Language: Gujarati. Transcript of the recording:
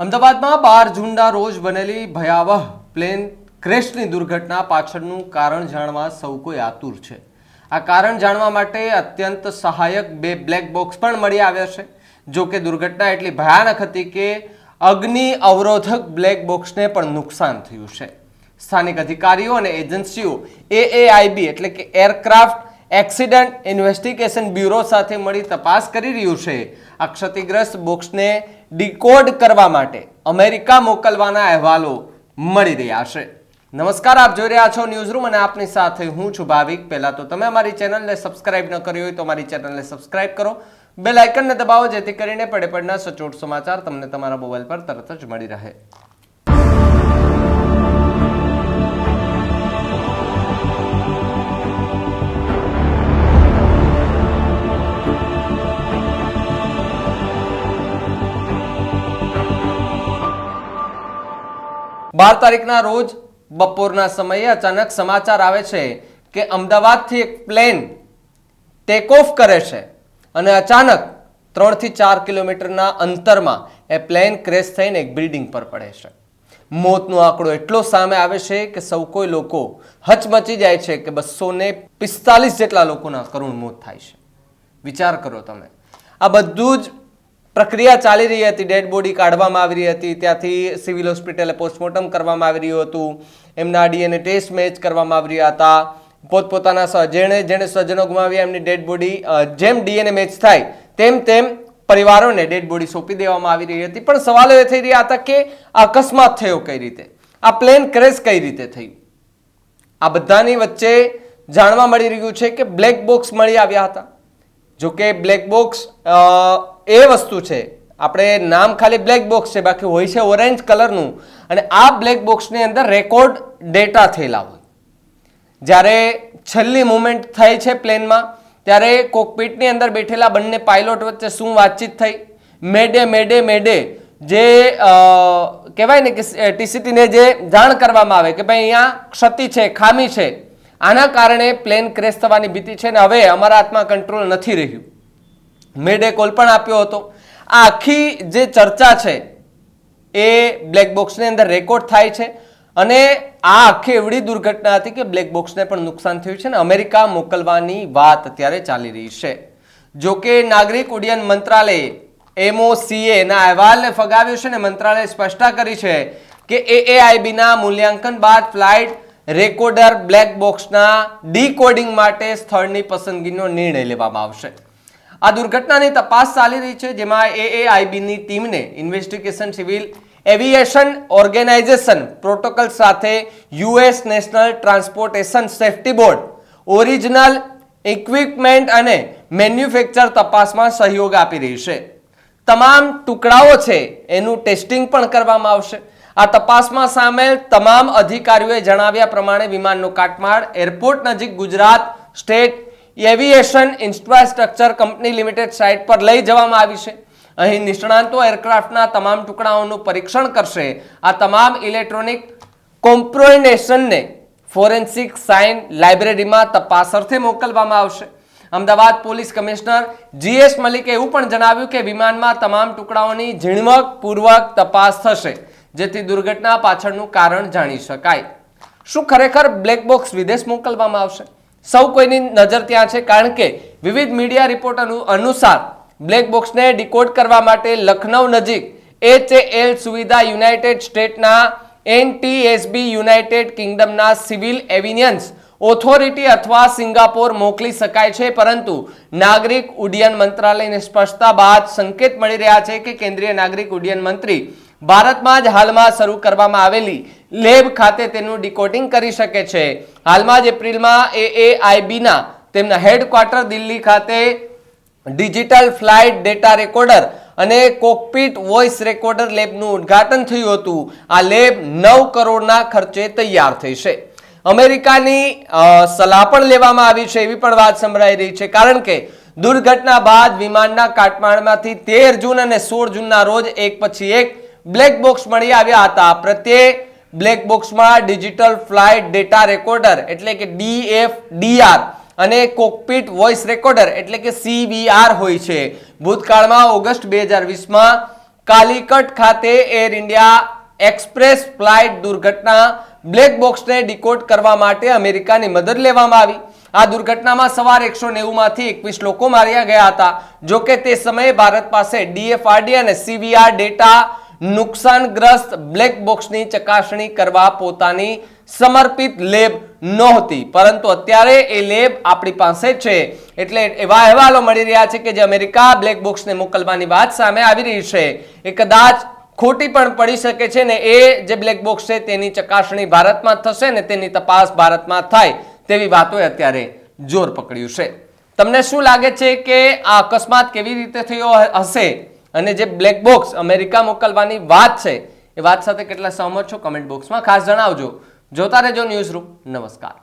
અમદાવાદમાં બાર જૂનના રોજ બનેલી ભયાવહ પ્લેન ક્રેશની દુર્ઘટના પાછળનું કારણ જાણવા સૌ કોઈ આતુર છે. આ કારણ જાણવા માટે અત્યંત સહાયક બે બ્લેક બોક્સ પણ મળી આવ્યા છે. જો કે દુર્ઘટના એટલી ભયાનક હતી કે અગ્નિ અવરોધક બ્લેક બોક્સને પણ નુકસાન થયું છે. સ્થાનિક અધિકારીઓ અને એજન્સીઓ એએઆઈબી એટલે કે એરક્રાફ્ટ એક્સિડન્ટ ઇન્વેસ્ટિગેશન બ્યુરો સાથે મળી તપાસ કરી રહ્યું છે. આ ક્ષતિગ્રસ્ત બોક્સને ડિકોડ કરવા માટે અમેરિકા મોકલવાના અહેવાલો મળી રહ્યા છે. નમસ્કાર, આપ જોઈ રહ્યા છો ન્યૂઝ રૂમ અને આપની સાથે હું છું ભાવિક. પહેલા તો તમે અમારી ચેનલને સબસ્ક્રાઇબ ન કરી હોય તો અમારી ચેનલને સબસ્ક્રાઇબ કરો. બેલ આઇકનને દબાવો જેથી કરીને પડે પડના સચોટ સમાચાર તમને તમારા મોબાઈલ પર તરત જ મળી રહે. બાર તારીખના રોજ બપોરના સમયે અચાનક સમાચાર આવે છે કે અમદાવાદથી એક પ્લેન ટેક ઓફ કરે છે અને અચાનક ત્રણથી ચાર કિલોમીટરના અંતરમાં એ પ્લેન ક્રેશ થઈને એક બિલ્ડિંગ પર પડે છે. મોતનો આંકડો એટલો સામે આવે છે કે સૌ કોઈ લોકો હચમચી જાય છે કે બસો ને પિસ્તાલીસ જેટલા લોકોના કરુણ મોત થાય છે. વિચાર કરો તમે. આ બધું જ પ્રક્રિયા ચાલી રહી હતી, ડેડ બોડી કાઢવામાં આવી રહી હતી, ત્યાંથી સિવિલ હોસ્પિટલે પોસ્ટમોર્ટમ કરવામાં આવી રહ્યું હતું, એમના ડીએનએ ટેસ્ટ મેચ કરવામાં આવી રહ્યા હતા. પોતપોતાના જેણે જેણે સ્વજનો ગુમાવ્યા, એમની ડેડ બોડી જેમ ડીએનએ મેચ થાય, તેમ તેમ પરિવારોને ડેડ બોડી સોંપી દેવામાં આવી રહી હતી. પણ સવાલો એ થઈ રહ્યા હતા કે આ અકસ્માત થયો કઈ રીતે? આ પ્લેન ક્રેશ કઈ રીતે થયું? આ બધાની વચ્ચે જાણવા મળી રહ્યું છે કે બ્લેક બોક્સ મળી આવ્યા હતા. જો કે બ્લેક બોક્સ એ વસ્તુ છે. આપણે નામ ખાલી બ્લેક બોક્સ છે, બાકી હોય છે ઓરેન્જ કલરનું અને આ બ્લેક બોક્સની અંદર રેકોર્ડ ડેટા થયેલા હોય. જ્યારે છેલ્લી મુવમેન્ટ થઈ છે પ્લેનમાં ત્યારે કોકપીટની અંદર બેઠેલા બંને પાયલોટ વચ્ચે શું વાતચીત થઈ? મેડે મેડે મેડે. જે કહેવાય ને કે ટીસીટીને જે જાણ કરવામાં આવે કે ભાઈ અહીંયા ક્ષતિ છે, ખામી છે. આના કારણે પ્લેન ક્રેશ થવાની ભીતિ છે ને હવે અમારા હાથમાં કંટ્રોલ નથી રહ્યું. મેડે કોલ પણ આપ્યો હતો. આ આખી જે ચર્ચા છે એ બ્લેક બોક્સની અંદર રેકોર્ડ થાય છે અને આ આખી એવડી દુર્ઘટના હતી કે બ્લેક બોક્સને પણ નુકસાન થયું છે ને અમેરિકા મોકલવાની વાત અત્યારે ચાલી રહી છે. જો કે નાગરિક ઉડ્ડયન મંત્રાલયે એમઓસીએ ના અહેવાલને ફગાવ્યો છે ને મંત્રાલયે સ્પષ્ટતા કરી છે કે એએઆઈબીના મૂલ્યાંકન બાદ ફ્લાઇટ રેકોર્ડર બ્લેક બોક્સના ડીકોડિંગ માટે સ્થળની પસંદગીનો નિર્ણય લેવામાં આવશે. આ દુર્ઘટનાની તપાસ ચાલી રહી છે, જેમાં એએઆઈબીની ટીમને investigation civil aviation organisation protocol સાથે US national transportation safety board original equipment અને મેન્યુફેક્ચર તપાસમાં સહયોગ આપી રહી છે. તમામ ટુકડાઓ છે, એનું ટેસ્ટિંગ પણ કરવામાં આવશે. આ તપાસમાં સામેલ તમામ અધિકારીઓએ જણાવ્યા પ્રમાણે વિમાનનો કાટમાળ, એરપોર્ટ નજીક Gujarat state aviation infrastructure company limited site પર લઈ જવામાં આવી છે. અહીં નિષ્ણાંતો એરક્રાફ્ટના તમામ ટુકડાઓનું પરીક્ષણ કરશે. આ તમામ ઇલેક્ટ્રોનિક કોમ્પ્રોનેશનને ફોરેન્સિક સાયન્સ લાઇબ્રેરીમાં તપાસ અર્થે મોકલવામાં આવશે. અમદાવાદ પોલીસ કમિશનર જીએસ મલિકે એવું પણ જણાવ્યું કે વિમાનમાં તમામ ટુકડાઓની ઝીણવકપૂર્વક તપાસ થશે, જેથી દુર્ઘટના પાછળનું કારણ જાણી શકાય. શું ખરેખર બ્લેક બોક્સ વિદેશ મોકલવામાં આવશે? સૌ કોઈની નજર ત્યાં છે, કારણ કે વિવિધ મીડિયા રિપોર્ટ અનુસાર બ્લેક બોક્સને ડિકોડ કરવા માટે લખનૌ નજીક એચએએલ સુવિધા યુનાઇટેડ સ્ટેટના એનટીએસબી યુનાઇટેડ કિંગડમના સિવિલ એવિનિયન્સ ઓથોરિટી અથવા સિંગાપોર મોકલી શકાય છે, પરંતુ નાગરિક ઉડ્ડયન મંત્રાલયને સ્પષ્ટતા બાદ સંકેત મળી રહ્યા છે કે કેન્દ્રીય નાગરિક ઉડ્ડયન મંત્રી ભારતમાં જ હાલમાં શરૂ કરવામાં આવેલી લેબ ખાતે તેનું ડિકોડિંગ કરી શકે છે. હાલમાં જ એપ્રિલમાં એ એઆઈબીના તેમના હેડક્વાર્ટર દિલ્હી ખાતે ડિજિટલ ફ્લાઇટ ડેટા રેકોર્ડર અને કોકપીટ વોઇસ રેકોર્ડર લેબનું ઉદ્ઘાટન થયું હતું. આ લેબ નવ કરોડના ખર્ચે તૈયાર થઈ છે. અમેરિકાની સલાહ પણ લેવામાં આવી છે એવી પણ વાત સંભળાઈ રહી છે. કારણ કે દુર્ઘટના બાદ વિમાનના કાટમાળમાંથી તેર જૂન અને સોળ જૂનના રોજ એક પછી એક બ્લેક બોક્સ મળી આવ્યા હતા. પ્રત્યે બ્લેક બોક્સમાં ડિજિટલ ફ્લાઇટ ડેટા રેકોર્ડર એટલે કે ડીએફડીઆર અને કોકપીટ વોઇસ રેકોર્ડર એટલે કે સીવીઆર હોય છે. ભૂતકાળમાં ઓગસ્ટ બે હજાર વીસમાં કાલિકટ ખાતે એર ઇન્ડિયા એક્સપ્રેસ ફ્લાઇટ દુર્ઘટના બ્લેક બોક્સને ડિકોડ કરવા માટે અમેરિકાની મદદ લેવામાં આવી. આ દુર્ઘટનામાં સવાર એકસો નેવુંમાંથી એકવીસ લોકો માર્યા ગયા હતા. જોકે તે સમયે ભારત પાસે ડીએફઆરડી અને સીવીઆર ડેટા નુકસાનગ્રસ્ત બ્લેક બોક્સની ચકાસણી કરવા પોતાની સમર્પિત લેબ નહોતી. પરંતુ અત્યારે એ લેબ આપણી પાસે છે. એટલે એવા અહેવાલો મળી રહ્યા છે કે જે અમેરિકા બ્લેક બોક્સને મોકલવાની વાત સામે આવી રહી છે. એ કદાચ ખોટી પણ પડી શકે છે ને એ જે બ્લેક બોક્સ છે તેની ચકાસણી ભારતમાં થશે ને તેની તપાસ ભારતમાં થાય તેવી વાતોએ અત્યારે જોર પકડ્યું છે. તમને શું લાગે છે કે આ અકસ્માત કેવી રીતે થયો હશે? અને જે બ્લેક બોક્સ અમેરિકા મોકલવાની વાત છે, એ વાત સાથે કેટલા સહમત છો? કમેન્ટ બોક્સમાં ખાસ જણાવજો. જોતા રહેજો ન્યૂઝ રૂમ નમસ્કાર.